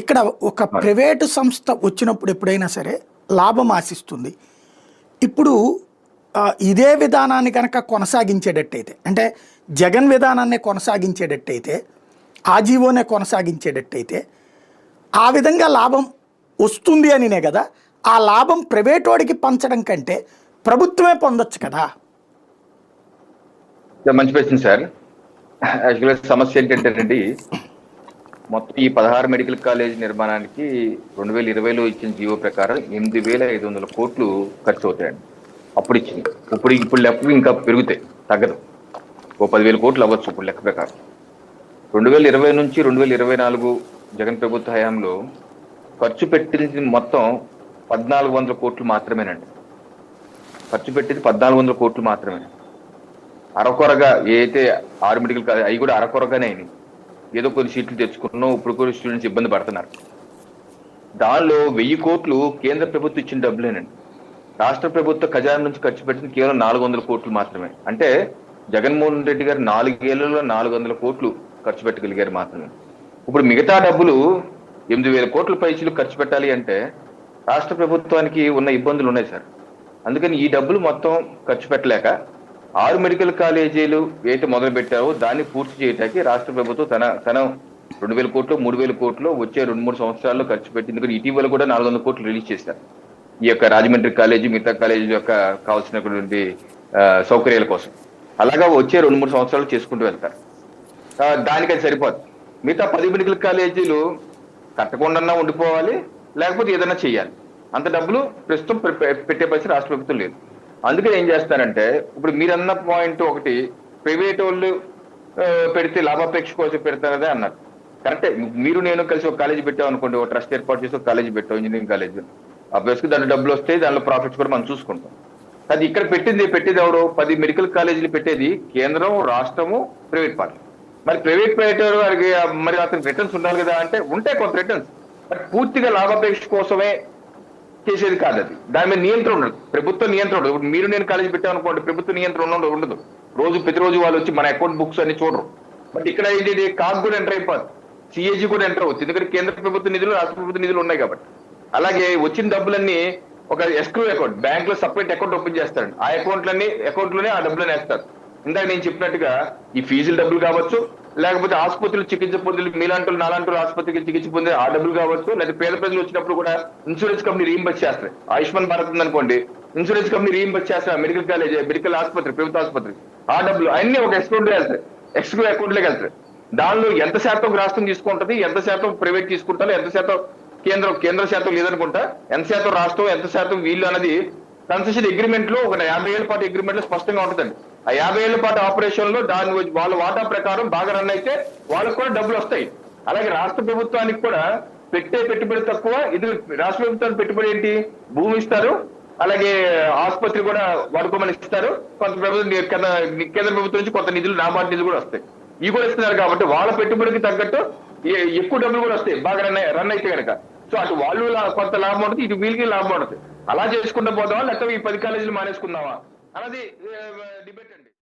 ఇక్కడ ఒక ప్రైవేటు సంస్థ వచ్చినప్పుడు ఎప్పుడైనా సరే లాభం ఆశిస్తుంది. ఇప్పుడు ఇదే విధానాన్ని కనుక కొనసాగించేటట్టయితే అంటే జగన్ విధానాన్ని కొనసాగించేటట్టయితే ఆజీవోనే కొనసాగించేటట్టయితే ఆ విధంగా లాభం వస్తుంది అనినే కదా ఆ లాభం ప్రైవేట్ వాడికి పంచడం కంటే ప్రభుత్వమే పొందొచ్చు కదా. మంచి ప్రశ్న సార్ యాక్చువల్గా సమస్య ఏంటంటేనండి మొత్తం ఈ పదహారు మెడికల్ కాలేజ్ నిర్మాణానికి రెండు వేల ఇరవైలో ఇచ్చిన జీవో ప్రకారం ఎనిమిది వేల ఐదు వందల కోట్లు ఖర్చు అవుతాయండి. అప్పుడు ఇచ్చింది ఇప్పుడు ఇప్పుడు లెక్కలు ఇంకా పెరుగుతాయి. తగ్గదు. ఓ పదివేల కోట్లు అవ్వచ్చు ఇప్పుడు లెక్క ప్రకారం. రెండు వేల ఇరవై నుంచి రెండు వేల ఇరవై నాలుగు జగన్ ప్రభుత్వ హయాంలో ఖర్చు పెట్టింది మొత్తం పద్నాలుగు వందల కోట్లు మాత్రమేనండి. ఖర్చు పెట్టింది పద్నాలుగు వందల కోట్లు మాత్రమే. అరకొరగా ఏ అయితే ఆరు మెడికల్ కాలేజ్ అవి కూడా అరకొరగానే అయినాయి. ఏదో కొన్ని సీట్లు తెచ్చుకున్నాం ఇప్పుడు కూడా స్టూడెంట్స్ ఇబ్బంది పడుతున్నారు. దానిలో వెయ్యి కోట్లు కేంద్ర ప్రభుత్వం ఇచ్చిన డబ్బులేనండి. రాష్ట్ర ప్రభుత్వ ఖజానా నుంచి ఖర్చు పెట్టింది కేవలం నాలుగు వందల కోట్లు మాత్రమే. అంటే జగన్మోహన్ రెడ్డి గారు నాలుగేళ్ళలో నాలుగు వందల కోట్లు ఖర్చు పెట్టగలిగారు మాత్రమే. ఇప్పుడు మిగతా డబ్బులు ఎనిమిది వేల కోట్ల పైసలు ఖర్చు పెట్టాలి అంటే రాష్ట్ర ప్రభుత్వానికి ఉన్న ఇబ్బందులు ఉన్నాయి సార్. అందుకని ఈ డబ్బులు మొత్తం ఖర్చు పెట్టలేక ఆరు మెడికల్ కాలేజీలు ఏదైతే మొదలు పెట్టారో దాన్ని పూర్తి చేయడానికి రాష్ట్ర ప్రభుత్వం తన తన రెండు వేల కోట్లు మూడు వేల కోట్లు వచ్చే రెండు మూడు సంవత్సరాల్లో ఖర్చు పెట్టి ఎందుకంటే ఇటీవల కూడా నాలుగు వందల కోట్లు రిలీజ్ చేశారు. ఈ యొక్క రాజమండ్రి కాలేజీ మిగతా కాలేజీ యొక్క కావాల్సినటువంటి సౌకర్యాల కోసం. అలాగా వచ్చే రెండు మూడు సంవత్సరాలు చేసుకుంటూ వెళ్తారు. దానికి అది సరిపోదు. మిగతా పది మెడికల్ కాలేజీలు కట్టకుండా ఉండిపోవాలి లేకపోతే ఏదైనా చేయాలి అంత డబ్బులు ప్రస్తుతం పె- పెట్టే పరిస్థితి రాష్ట్ర ప్రభుత్వం లేదు. అందుకే ఏం చేస్తారంటే ఇప్పుడు మీరన్న పాయింట్ ఒకటి ప్రైవేట్ వాళ్ళు పెడితే లాభాపేక్ష కోసం పెడతారదే అన్నారు. కరెక్టే మీరు నేను కలిసి ఒక కాలేజీ పెట్టాం అనుకోండి ఒక ట్రస్ట్ ఏర్పాటు చేసి ఒక కాలేజీ పెట్టాం ఇంజనీరింగ్ కాలేజ్ అబ్వియస్గా దాంట్లో డబ్బులు వస్తాయి దాంట్లో ప్రాఫిట్స్ కూడా మనం చూసుకుంటాం. అది ఇక్కడ పెట్టింది పెట్టేది ఎవరు? పది మెడికల్ కాలేజీలు పెట్టేది కేంద్రం రాష్ట్రము ప్రైవేట్ పార్టీ మరి ప్రైవేట్ ప్రైవేట్ వారికి మరి అతనికి రిటర్న్స్ ఉండాలి కదా అంటే ఉంటాయి కొంత రిటర్న్స్ బట్ పూర్తిగా లాభాపేక్ష కోసమే చేసేది కాదు అది. దాని మీద నియంత్రణ ఉండదు. ప్రభుత్వ నియంత్రణ ఉండదు. ఇప్పుడు మీరు నేను కాలేజీ పెట్టామనుకోండి ప్రభుత్వ నియంత్రణ ఉండదు ఉండదు. రోజు ప్రతిరోజు వాళ్ళు వచ్చి మన అకౌంట్ బుక్స్ అన్ని చూడరు. బట్ ఇక్కడ ఏంటి కాగ్ కూడా ఎంటర్ అయిపోదు సిఏజీ కూడా ఎంటర్ అవుతుంది ఎందుకంటే కేంద్ర ప్రభుత్వ నిధులు రాష్ట్ర ప్రభుత్వ నిధులు ఉన్నాయి కాబట్టి. అలాగే వచ్చిన డబ్బులన్నీ ఒక ఎస్క్రూ అకౌంట్ బ్యాంక్లో సపరేట్ అకౌంట్ ఓపెన్ చేస్తారండి ఆ అకౌంట్లన్నీ అకౌంట్లోనే ఆ డబ్బులను వేస్తారు. ఇందాక నేను చెప్పినట్టుగా ఈ ఫీజుల డబ్బులు కావచ్చు లేకపోతే ఆసుపత్రులు చికిత్స పొందులు మీలాంటి నాలాంటి ఆసుపత్రికి చికిత్స పొందే ఆ డబ్బులు కావచ్చు లేదా పేద ప్రజలు వచ్చినప్పుడు కూడా ఇన్సూరెన్స్ కంపెనీ రీయింబర్స్ చేస్తాయి. ఆయుష్మాన్ భారత్ ఉందనుకోండి ఇన్సూరెన్స్ కంపెనీ రీయింబర్స్ చేస్తారు మెడికల్ కాలేజ్ మెడికల్ ఆసుపత్రి ప్రభుత్వ ఆసుపత్రి. ఆ డబ్బులు అన్ని ఒక అకౌంట్ వెళ్తాయి. ఎక్స్క్రూ అకౌంట్లోకి వెళ్తాయి. దానిలో ఎంత శాతం రాష్ట్రం తీసుకుంటది ఎంత శాతం ప్రైవేట్ తీసుకుంటారు ఎంత శాతం కేంద్రం కేంద్ర శాతం లేదనుకుంటా ఎంత శాతం రాష్ట్రం ఎంత శాతం వీళ్ళు అనేది కన్సెషన్ అగ్రిమెంట్లో ఒక యాభై ఏళ్ళ పాటు అగ్రిమెంట్లో స్పష్టంగా ఉంటుందండి. ఆ యాభై ఏళ్ళ పాటు ఆపరేషన్లో దాని గురించి వాళ్ళ వాటా ప్రకారం బాగా రన్ అయితే వాళ్ళకి కూడా డబ్బులు వస్తాయి. అలాగే రాష్ట్ర ప్రభుత్వానికి కూడా పెట్టే పెట్టుబడి తక్కువ ఇది రాష్ట్ర ప్రభుత్వానికి పెట్టుబడి ఏంటి? భూమి ఇస్తారు. అలాగే ఆసుపత్రి కూడా వాడుకోమని ఇస్తారు. కొంత ప్రభుత్వం కేంద్ర ప్రభుత్వం నుంచి కొంత నిధులు నాబార్డు నిధులు కూడా వస్తాయి. ఇవి కూడా ఇస్తున్నారు కాబట్టి వాళ్ళ పెట్టుబడికి తగ్గట్టు ఎక్కువ డబ్బులు కూడా వస్తాయి. బాగా రన్ రన్ అయితే కనుక సో అటు వాళ్ళు లా- కొంత లాభం ఉంటుంది ఇటు వీళ్ళకి లాభం ఉంటుంది. అలా చేసుకుంటూ పోదామా? లేకపోతే ఈ పది కాలేజీలు మానేసుకుందామా? അതെ ഡിബേറ്റ് ഉണ്ട്